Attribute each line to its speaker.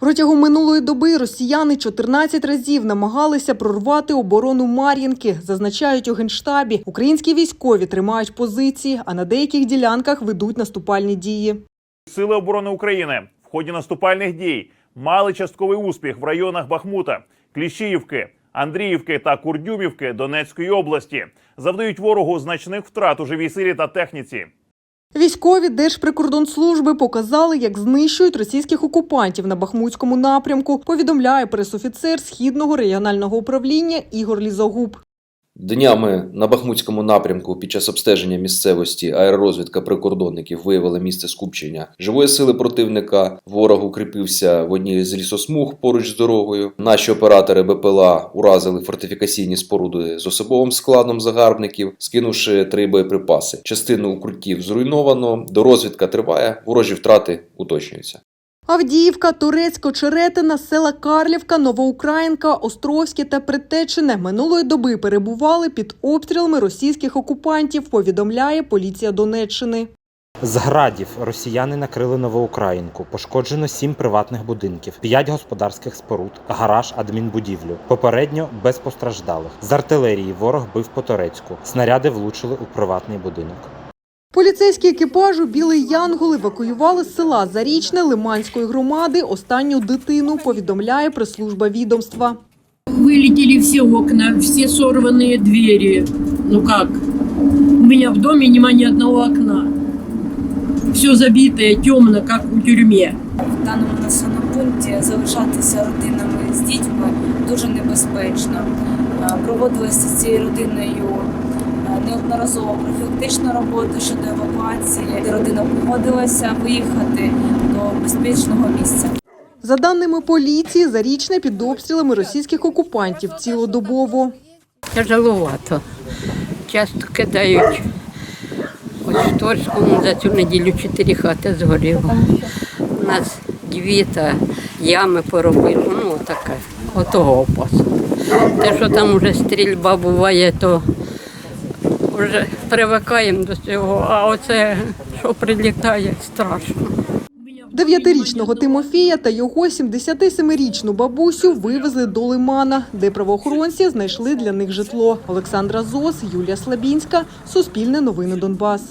Speaker 1: Протягом минулої доби росіяни 14 разів намагалися прорвати оборону Мар'їнки. Зазначають у генштабі. Українські військові тримають позиції, а на деяких ділянках ведуть наступальні дії.
Speaker 2: Сили оборони України в ході наступальних дій мали частковий успіх в районах Бахмута, Кліщіївки, Андріївки та Курдюмівки Донецької області. Завдають ворогу значних втрат у живій силі та техніці.
Speaker 1: Військові Держприкордонслужби показали, як знищують російських окупантів на Бахмутському напрямку. Повідомляє пресофіцер східного регіонального управління Ігор Лізогуб.
Speaker 3: Днями на Бахмутському напрямку під час обстеження місцевості аеророзвідка прикордонників виявила місце скупчення живої сили противника. Ворог укріпився в одній з лісосмуг поруч з дорогою. Наші оператори БПЛА уразили фортифікаційні споруди з особовим складом загарбників, скинувши три боєприпаси. Частину укриттів зруйновано. Дорозвідка триває. Ворожі втрати уточнюються.
Speaker 1: Авдіївка, Турецько, Черетина, села Карлівка, Новоукраїнка, Островське та Притечине минулої доби перебували під обстрілами російських окупантів, повідомляє поліція Донеччини.
Speaker 4: З градів росіяни накрили Новоукраїнку. Пошкоджено сім приватних будинків, п'ять господарських споруд, гараж, адмінбудівлю. Попередньо без постраждалих. З артилерії ворог бив по Торецьку. Снаряди влучили у приватний будинок.
Speaker 1: Поліцейські екіпажу Білий Янгол евакуювали з села Зарічне Лиманської громади останню дитину, повідомляє прес-служба відомства.
Speaker 5: Вылетели все окна, все сорванные двери. Ну как? У меня в доме нема ни одного окна. Все забитое, темно, как у тюрьме.
Speaker 6: в даному населеному пункті залишатися родинами з дітьми дуже небезпечно. Е, Проводилася з цією родиною неодноразово профілактична робота щодо евакуації, де родина погодилася виїхати до безпечного місця.
Speaker 1: За даними поліції, Зарічне під обстрілами російських окупантів цілодобово.
Speaker 7: Тяжеловато. Часто кидають. Ось в Торському за цю неділю чотири хати згоріло. У нас дві та ями поробили. Ну, таке. Отого опасно. Те, що там вже стрільба буває, то вже привикаємо до цього, а оце, що прилітає, страшно.
Speaker 1: Дев'ятирічного Тимофія та його 77-річну бабусю вивезли до Лимана, де правоохоронці знайшли для них житло. Олександра Зос, Юлія Слабінська, Суспільне новини Донбас.